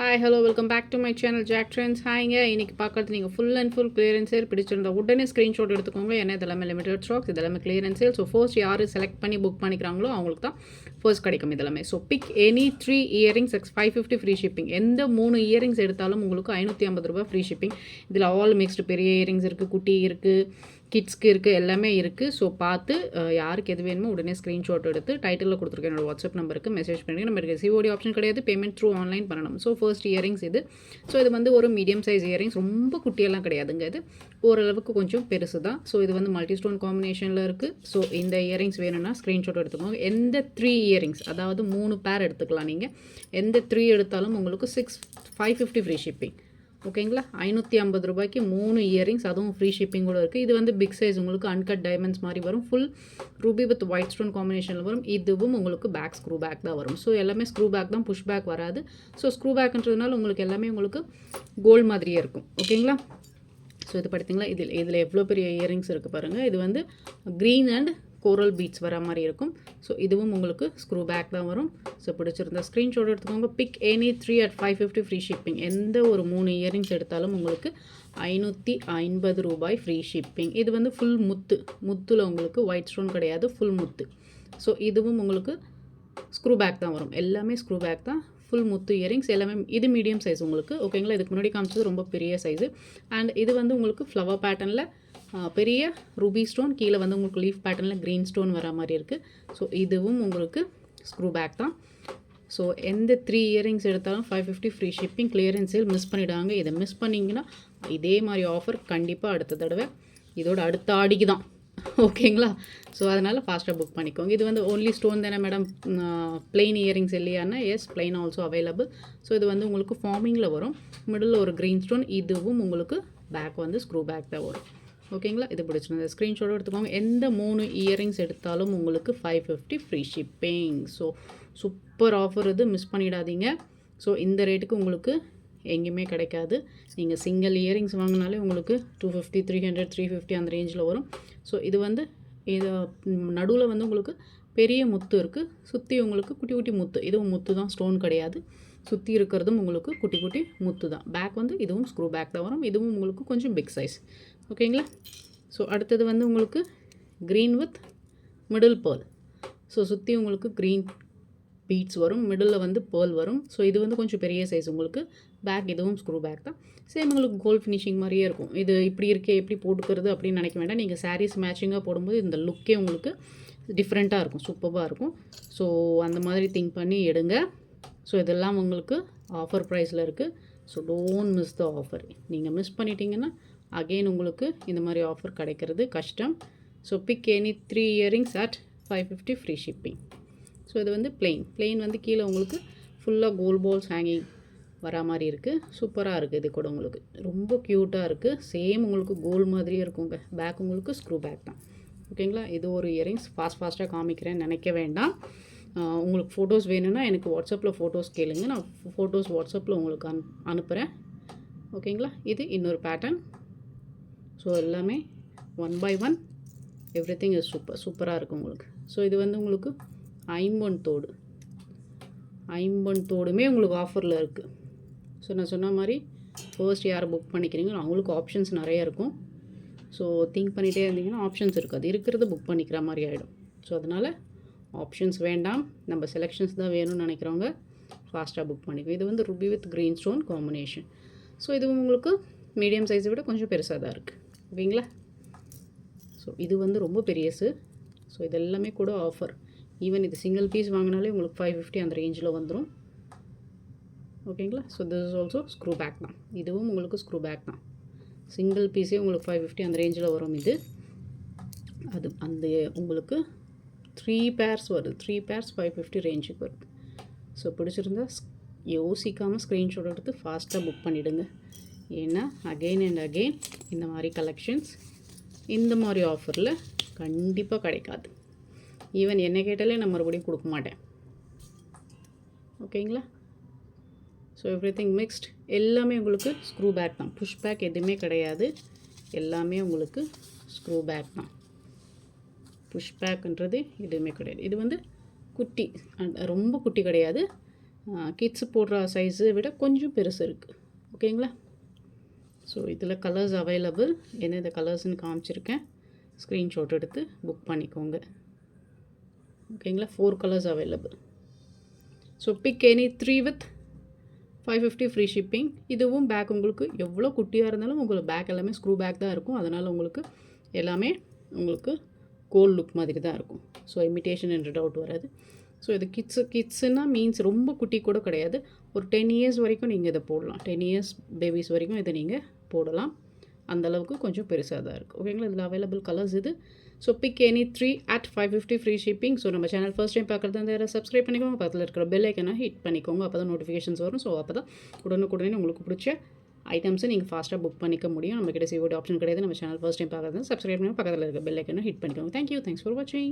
Hi hello welcome back to my channel Jack Trends ஹாய்ங்க இன்னைக்கு பார்க்குறது நீங்கள் full and full clearance sale பிடிச்சிருந்தா உடனே ஸ்க்ரீன்ஷாட் எடுத்துக்கோங்க. ஏன்னா இதெல்லாமே லிமிடெட் ஸ்டாக்ஸ் இதெல்லாமே கிளியரன்ஸ் சேல் ஸோ ஃபர்ஸ்ட் யார் செலக்ட் பண்ணி புக் பண்ணிக்கிறாங்களோ அவங்களுக்கு தான் ஃபர்ஸ்ட் கிடைக்கும் இதெல்லாமே. So pick any three earrings X five fifty free shipping எந்த மூணு இயரிங்ஸ் எடுத்தாலும் உங்களுக்கு ஐநூற்றி ஐம்பது ரூபா ஃப்ரீ ஷிப்பிங் இதில் ஆல் மிக்ஸ்டு பெரிய இயரிங்ஸ் இருக்குது குட்டி இருக்குது கிட்ஸ்க்கு இருக்குது எல்லாமே இருக்குது ஸோ பார்த்து யாருக்கு எது வேணுமோ உடனே ஸ்க்ரீன்ஷாட் எடுத்து டைட்டிலில் கொடுத்துருக்கேன் என்னோட வாட்ஸ்அப் நம்பருக்கு மெசேஜ் பண்ணி நம்மளுக்கு சிஓடி ஆப்ஷன் கிடையாது பேமெண்ட் த்ரூ ஆன்லைன் பண்ணணும். ஸோ ஃபர்ஸ்ட் இயரிங்ஸ் இது. ஸோ இது வந்து ஒரு மீடியம் சைஸ் இயரிங்ஸ் ரொம்ப குட்டியெல்லாம் கிடையாதுங்க இது. ஓரளவுக்கு கொஞ்சம் பெருசு தான். ஸோ இது வந்து மல்டி ஸ்டோன் காம்பினேஷனில் இருக்குது ஸோ இந்த இயரிங்ஸ் வேணும்னா ஸ்க்ரீன்ஷாட் எடுத்துக்கோங்க. எந்த த்ரீ இயரிங்ஸ் அதாவது மூணு பேர் எடுத்துக்கலாம் நீங்கள் எந்த த்ரீ எடுத்தாலும் உங்களுக்கு six five fifty free shipping ஓகேங்களா? ஐநூற்றி ஐம்பது ரூபாய்க்கு மூணு இயரிங்ஸ் அதுவும் ஃப்ரீ ஷிப்பிங்கோட இருக்குது இது வந்து பிக் சைஸ் உங்களுக்கு அன்கட் டைமண்ட்ஸ் மாதிரி வரும். Full ruby with white stone காம்பினேஷனில் வரும். இதுவும் உங்களுக்கு பேக் ஸ்க்ரூ பேக் தான் வரும். ஸோ எல்லாமே ஸ்க்ரூ பேக் தான் புஷ் பேக் வராது. ஸோ ஸ்க்ரூ பேக்ன்றதுனால உங்களுக்கு எல்லாமே உங்களுக்கு கோல்டு மாதிரியே இருக்கும். ஓகேங்களா? ஸோ இது பார்த்தீங்களா இதில் இதில் எவ்வளோ பெரிய இயரிங்ஸ் இருக்குது பாருங்கள் இது வந்து க்ரீன் அண்ட் கோரல் பீட்ஸ் வர மாதிரி இருக்கும். ஸோ இதுவும் உங்களுக்கு ஸ்க்ரூ பேக் தான் வரும். ஸோ பிடிச்சிருந்தா ஸ்க்ரீன்ஷாட் எடுத்துக்கோங்க. Pick any three at five fifty free shipping எந்த ஒரு மூணு இயரிங்ஸ் எடுத்தாலும் உங்களுக்கு ஐநூற்றி ஐம்பது ரூபாய் ஃப்ரீ ஷிப்பிங் இது வந்து ஃபுல் முத்து. முத்தில் உங்களுக்கு ஒயிட் ஸ்டோன் கிடையாது ஃபுல் முத்து. ஸோ இதுவும் உங்களுக்கு ஸ்க்ரூ பேக் தான் வரும். எல்லாமே ஸ்க்ரூ பேக் தான். ஃபுல் முத்து இயரிங்ஸ் எல்லாமே இது மீடியம் சைஸ் உங்களுக்கு. ஓகேங்களா இதுக்கு முன்னாடி காமிச்சது ரொம்ப பெரிய சைஸு அண்ட் இது வந்து உங்களுக்கு ஃப்ளவர் பேட்டர்னில் பெரிய ரூபி ஸ்டோன் கீழே வந்து உங்களுக்கு லீஃப் பேட்டர்னில் க்ரீன் ஸ்டோன் வர மாதிரி இருக்குது ஸோ இதுவும் உங்களுக்கு ஸ்க்ரூ பேக் தான். ஸோ எந்த த்ரீ இயரிங்ஸ் எடுத்தாலும் five fifty free shipping clearance sale miss பண்ணிவிடாங்க இதை மிஸ் பண்ணிங்கன்னா இதே மாதிரி ஆஃபர் கண்டிப்பாக அடுத்த தடவை. இதோட அடுத்த ஆடிக்கு தான். ஓகேங்களா ஸோ அதனால் ஃபாஸ்ட்டாக புக் பண்ணிக்கோங்க. இது வந்து ஓன்லி ஸ்டோன் தானே madam plain earrings இல்லையானா yes plain also available so இது வந்து உங்களுக்கு ஃபார்மிங்கில் வரும். மிடில் ஒரு க்ரீன் ஸ்டோன் இதுவும் உங்களுக்கு பேக் வந்து ஸ்க்ரூ பேக் தான் வரும். ஓகேங்களா? இது பிடிச்சிருந்தது ஸ்க்ரீன்ஷாட் எடுத்துக்கோங்க. எந்த மூணு இயரிங்ஸ் எடுத்தாலும் உங்களுக்கு five fifty free shipping so super offer இது. மிஸ் பண்ணிடாதீங்க. ஸோ இந்த ரேட்டுக்கு உங்களுக்கு எங்கேயுமே கிடைக்காது. நீங்கள் சிங்கிள் இயரிங்ஸ் வாங்கினாலே உங்களுக்கு two fifty three hundred three fifty அந்த ரேஞ்சில் வரும். ஸோ இது வந்து இது நடுவில் வந்து உங்களுக்கு பெரிய முத்து இருக்குது சுற்றி உங்களுக்கு குட்டி குட்டி முத்து. இதுவும் முத்து தான் ஸ்டோன் கிடையாது. சுற்றி இருக்கிறதும் உங்களுக்கு குட்டி குட்டி முத்து தான் பேக் வந்து இதுவும் ஸ்க்ரூ பேக் தான் வரும். இதுவும் உங்களுக்கு கொஞ்சம் பிக் சைஸ் ஓகேங்களா ஸோ அடுத்தது வந்து உங்களுக்கு green with middle pearl so சுற்றி உங்களுக்கு க்ரீன் பீட்ஸ் வரும். மிடில் வந்து பேர்ல் வரும். ஸோ இது வந்து கொஞ்சம் பெரிய சைஸ் உங்களுக்கு. பேக் இதுவும் ஸ்க்ரூ பேக் தான். சேம் உங்களுக்கு கோல்ட் ஃபினிஷிங் மாதிரியே இருக்கும். இது இப்படி இருக்கே எப்படி போட்டுக்கிறது அப்படின்னு நினைக்க வேண்டாம். நீங்கள் சாரீஸ் மேட்சிங்காக போடும்போது இந்த லுக்கே உங்களுக்கு டிஃப்ரெண்ட்டாக இருக்கும். சூப்பராக இருக்கும். ஸோ அந்த மாதிரி திங்க் பண்ணி எடுங்க. ஸோ இதெல்லாம் உங்களுக்கு ஆஃபர் ப்ரைஸில் இருக்குது so don't miss the offer நீங்கள் மிஸ் பண்ணிட்டீங்கன்னா அகெயின் உங்களுக்கு இந்த மாதிரி ஆஃபர் கிடைக்கிறது கஷ்டம். So pick any three earrings at five fifty free shipping so இது வந்து பிளெயின் பிளெயின் வந்து கீழே உங்களுக்கு ஃபுல்லாக கோல் பால்ஸ் ஹேங்கிங் வரா மாதிரி இருக்குது சூப்பராக இருக்குது இது கூட உங்களுக்கு. ரொம்ப க்யூட்டாக இருக்குது சேம் உங்களுக்கு கோல் மாதிரியே இருக்குங்க. பேக் உங்களுக்கு ஸ்க்ரூ பேக் தான். ஓகேங்களா இது ஒரு இயரிங்ஸ் ஃபாஸ்ட் ஃபாஸ்ட்டாக காமிக்கிறேன்னு நினைக்க வேண்டாம். உங்களுக்கு ஃபோட்டோஸ் வேணும்னா எனக்கு வாட்ஸ்அப்பில் ஃபோட்டோஸ் கேளுங்க. நான் ஃபோட்டோஸ் வாட்ஸ்அப்பில் உங்களுக்கு அனு அனுப்புகிறேன் ஓகேங்களா? இது இன்னொரு பேட்டர்ன் ஸோ எல்லாமே one by one everything is super சூப்பராக இருக்கும் உங்களுக்கு. ஸோ இது வந்து உங்களுக்கு ஐம்பன் தோடு. ஐம்பொன் தோடுமே உங்களுக்கு ஆஃபரில் இருக்குது ஸோ நான் சொன்ன மாதிரி ஃபர்ஸ்ட் யார் புக் பண்ணிக்கிறீங்களோ அவங்களுக்கு ஆப்ஷன்ஸ் நிறைய இருக்கும். ஸோ திங்க் பண்ணிகிட்டே இருந்தீங்கன்னா ஆப்ஷன்ஸ் இருக்காது. இருக்கிறத புக் பண்ணிக்கிற மாதிரி ஆகிடும் ஸோ அதனால் ஆப்ஷன்ஸ் வேண்டாம். நம்ம செலெக்ஷன்ஸ் தான் வேணும்னு நினைக்கிறவங்க ஃபாஸ்ட்டாக புக் பண்ணிக்கோ. இது வந்து ruby with green stone combination so இது உங்களுக்கு மீடியம் சைஸை விட கொஞ்சம் பெருசாக தான் இருக்குது ஓகேங்களா? ஸோ இது வந்து ரொம்ப பெரியசு. ஸோ இதெல்லாமே கூட ஆஃபர் ஈவன் இது சிங்கிள் பீஸ் வாங்கினாலே உங்களுக்கு ஃபைவ் ஃபிஃப்டி அந்த ரேஞ்சில் வந்துடும் ஓகேங்களா? So this is also screw back தான். இதுவும் உங்களுக்கு ஸ்க்ரூ பேக் தான். சிங்கிள் பீஸே உங்களுக்கு ஃபைவ் ஃபிஃப்டி அந்த ரேஞ்சில் வரும் இது. அது அந்த உங்களுக்கு த்ரீ பேர்ஸ் வருது. த்ரீ பேர்ஸ் ஃபைவ் ஃபிஃப்டி ரேஞ்சுக்கு வருது. ஸோ பிடிச்சிருந்தா ஸ்- யோசிக்காமல் ஸ்க்ரீன்ஷாட் எடுத்து ஃபாஸ்ட்டாக புக் பண்ணிவிடுங்க ஏன்னா அகெயின் அண்ட் அகெயின் இந்த மாதிரி கலெக்ஷன்ஸ் இந்த மாதிரி ஆஃபரில் கண்டிப்பாக கிடைக்காது. ஈவன் என்ன கேட்டாலே நான் மறுபடியும் கொடுக்க மாட்டேன். ஓகேங்களா ஸோ எவ்ரி திங் மிக்ஸ்ட் எல்லாமே உங்களுக்கு ஸ்க்ரூ பேக் தான். புஷ் பேக் எதுவுமே கிடையாது. எல்லாமே உங்களுக்கு ஸ்க்ரூ பேக் தான். புஷ் பேக்குன்றது எதுவுமே கிடையாது. இது வந்து குட்டி. ரொம்ப குட்டி கிடையாது. கிட்ஸ் போடுற சைஸை விட கொஞ்சம் பெருசு இருக்குது ஓகேங்களா? ஸோ இதில் கலர்ஸ் அவைலபிள் எந்தெந்த கலர்ஸ்னு காமிச்சிருக்கேன். ஸ்க்ரீன்ஷாட் எடுத்து புக் பண்ணிக்கோங்க. ஓகேங்களா? Four colours available so pick any three with five fifty free shipping இதுவும் பேக் உங்களுக்கு எவ்வளோ குட்டியாக இருந்தாலும் உங்களுக்கு பேக் எல்லாமே ஸ்க்ரூ பேக் தான் இருக்கும். அதனால் உங்களுக்கு எல்லாமே உங்களுக்கு கோல்ட் லுக் மாதிரி தான் இருக்கும். ஸோ இமிட்டேஷன் என்ற டவுட் வராது. ஸோ இது கிட்ஸு கிட்ஸுன்னா மீன்ஸ் ரொம்ப குட்டி கூட கிடையாது. ஒரு டென் இயர்ஸ் வரைக்கும் நீங்கள் இதை போடலாம். டென் இயர்ஸ் பேபிஸ் வரைக்கும் இதை நீங்கள் போடலாம். அந்தளவுக்கு கொஞ்சம் பெருசாக தான் இருக்குது ஓகேங்களா இதில் அவைலபிள் கலர்ஸ் இது. So pick any three at five fifty free shipping so நம்ம சேனல் ஃபர்ஸ்ட் டைம் பார்க்குறது அந்த சப்ஸ்கிரைப் பண்ணிக்கோங்க. பக்கத்தில் இருக்கிற பெல் ஐக்கனை ஹிட் பண்ணிக்கோங்க. அப்போ தான் நோட்டிஃபிகேஷன்ஸ் வரும். ஸோ அப்போ தான் உடனுக்குடனே உங்களுக்கு பிடிச்ச ஐட்டம்ஸை நீங்கள் ஃபாஸ்ட்டாக புக் பண்ணிக்க முடியும். நம்ம கிட்ட ஆப்ஷன் கிடையாது. நம்ம சேனல் ஃபர்ஸ்ட் டைம் பார்க்குறது சப்ஸ்கிரைப் பண்ணி பக்கத்தில் இருக்க பெல் ஐக்கனும் ஹிட் பண்ணிக்கோங்க. தேங்க்யூ தேங்க்ஸ் ஃபார் வாட்சிங்